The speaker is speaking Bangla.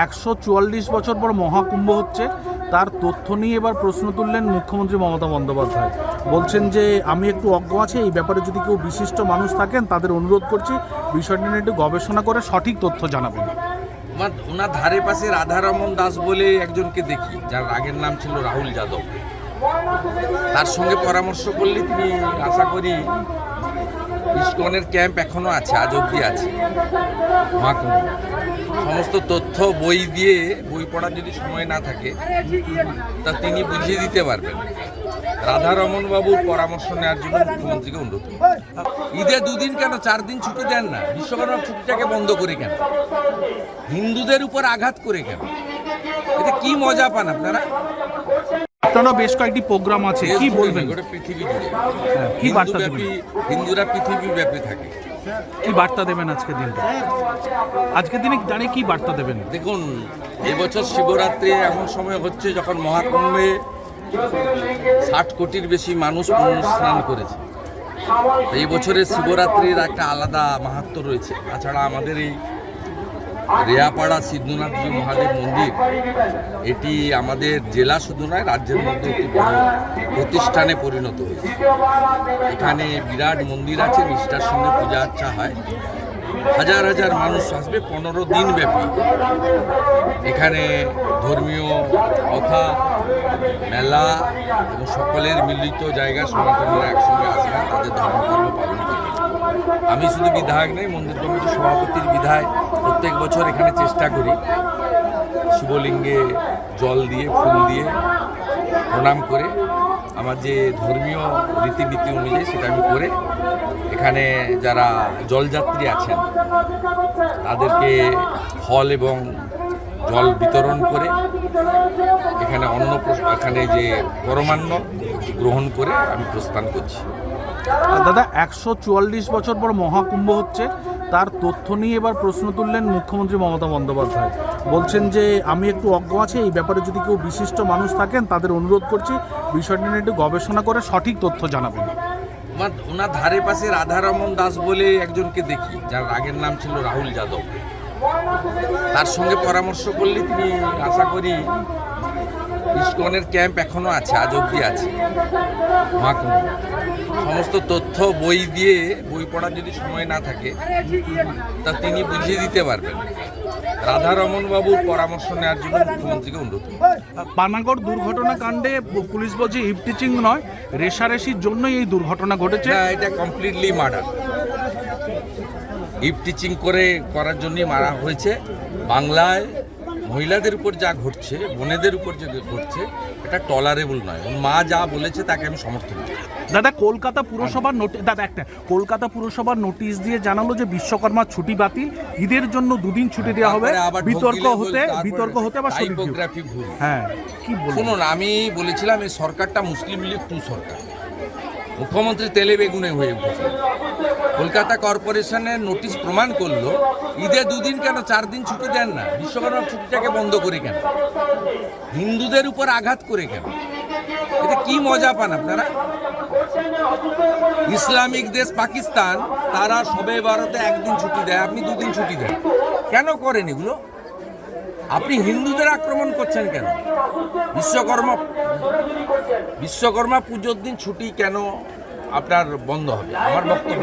একশো চুয়াল্লিশ বছর পর মহাকুম্ভ হচ্ছে। তার তথ্য নিয়ে এবার প্রশ্ন তুললেন মুখ্যমন্ত্রী মমতা বন্দ্যোপাধ্যায়। বলছেন যে, আমি একটু অজ্ঞ আছি, এই ব্যাপারে যদি কেউ বিশিষ্ট মানুষ থাকেন, তাদের অনুরোধ করছি বিষয়টি নিয়ে একটু গবেষণা করে সঠিক তথ্য জানাবেন। আমার ওনার ধারে পাশে রাধারমন দাস বলে একজনকে দেখি, যার আগের নাম ছিল রাহুল যাদব। তার সঙ্গে পরামর্শ করলে তিনি আশা করি ইস্কনের ক্যাম্প এখনও আছে, আজ অবধি আছে। মহাকুম্ভ। সমস্ত তথ্য বই দিয়ে বই পড়ার যদি সময় না থাকে তা তিনি বুঝিয়ে দিতে পারবেন। রাধারমন বাবুর পরামর্শ নেওয়ার জন্য মুখ্যমন্ত্রীকে অনুরোধ। ঈদে দুদিন কেন? চার দিন ছুটি দেন না। বিশ্বকর্মা ছুটিটাকে বন্ধ করে কেন? হিন্দুদের উপর আঘাত করে কেন? এটা কি মজা পান আপনারা? আপনারও বেশ কয়েকটি প্রোগ্রাম আছে। কি বলবেন? গোটা পৃথিবী জুড়ে। কি বার্তা হিন্দুব্যাপী হিন্দুরা পৃথিবী ব্যাপী থাকে। কি বার্তা দেবেন আজকের দিনটা? আজকের দিনে দাঁড়িয়ে কি বার্তা দেবেন? দেখুন এবছর শিবরাত্রি এমন সময় হচ্ছে যখন মহাকুম্ভে ষাট কোটির বেশি মানুষ স্নান করেছে। এই বছরের শিবরাত্রির একটা আলাদা মাহাত্ম রয়েছে। তাছাড়া আমাদের এই রেয়াপাড়া সিদ্ধনাথজি মহাদেব মন্দির, এটি আমাদের জেলা শুধু নয়, রাজ্যের মধ্যে একটি বড় প্রতিষ্ঠানে পরিণত হয়েছে। এখানে বিরাট মন্দির আছে নিষ্ঠার সঙ্গে পূজা আর্চা হয়। হাজার হাজার মানুষ আসবে, পনেরো দিন ব্যাপী। এখানে ধর্মীয় কথা, মেলা এবং সকলের মিলিত জায়গা সনাতনীরা একসঙ্গে আসবেন তাদের ধর্মকর্ম পালন করবেন আমি শুধু বিধায়ক নেই, মন্দির কমিটির সভাপতির বিধায় প্রত্যেক বছর এখানে চেষ্টা করি শিবলিঙ্গে জল দিয়ে, ফুল দিয়ে প্রণাম করে। আমার যে ধর্মীয় রীতিনীতি অনুযায়ী সেটা আমি করে এখানে যারা জলযাত্রী আছেন, তাদেরকে ফল এবং জল বিতরণ করে এখানে অন্ন এখানে যে পরমান্ন গ্রহণ করে আমি প্রস্থান করছি। দাদা, একশো চুয়াল্লিশ বছর পর মহাকুম্ভ হচ্ছে। তার তথ্য নিয়ে এবার প্রশ্ন তুললেন মুখ্যমন্ত্রী মমতা বন্দ্যোপাধ্যায়। বলছেন যে, আমি একটু অজ্ঞ আছি, এই ব্যাপারে যদি কেউ বিশিষ্ট মানুষ থাকেন, তাদের অনুরোধ করছি, বিষয়টি নিয়ে একটু গবেষণা করে সঠিক তথ্য জানাবেন। আমার ওনার ধারে পাশে রাধারমন দাস বলে একজনকে দেখি, যার আগের নাম ছিল রাহুল যাদব। তার সঙ্গে পরামর্শ করলে তিনি আশা করি ইস্কনের ক্যাম্প এখনও আছে আজ অবধি আছে। সমস্ত তথ্য বই দিয়ে বই পড়ার যদি সময় না থাকে তা তিনি বুঝিয়ে দিতে পারবেন। রাধারমন বাবুর পরামর্শ নেওয়ার জন্য মুখ্যমন্ত্রীকে অনুরোধ। পানাগড় দুর্ঘটনা কাণ্ডে পুলিশ বলছে ইভটিচিং নয় রেশারেশির জন্যই এই দুর্ঘটনা ঘটেছে। এটা কমপ্লিটলি মার্ডার ইপ টিচিং করে করার জন্যই মারা হয়েছে। বাংলায় মহিলাদের উপর যা ঘটছে বোনেদের উপর যে ঘটছে এটা টলারেবল নয়। মা যা বলেছে তাকে আমি সমর্থন করি। দাদা কলকাতা পুরসভার নোটিশ দাদা একটা কলকাতা পুরসভার নোটিশ দিয়ে জানালো যে বিশ্বকর্মা ছুটি বাতিল। ঈদের জন্য দুদিন ছুটি দেওয়া হবে। বিতর্ক হতে বিতর্ক হতে ভিড়। টাইপোগ্রাফি ভুল। হ্যাঁ কি শুনুন আমি বলেছিলাম এই সরকারটা মুসলিম লীগ টু সরকার। মুখ্যমন্ত্রী তেলে বেগুনে হয়ে উঠেছে। কলকাতা কর্পোরেশনের নোটিশ প্রমাণ করল, ঈদে দুদিন কেন চার দিন ছুটি দেন না? বিশ্বকর্মা ছুটিটাকে বন্ধ করে কেন? হিন্দুদের উপর আঘাত করে কেন? এটা কি মজা পান আপনারা? ইসলামিক দেশ পাকিস্তান, তারা সবে ভারতে একদিন ছুটি দেয়, আপনি দুদিন ছুটি দেন। কেন করেন এগুলো? আপনি হিন্দুদের আক্রমণ করছেন কেন? বিশ্বকর্মা বিশ্বকর্মা পুজোর দিন ছুটি কেন আপনার বন্ধ হবে? আমার বক্তব্য।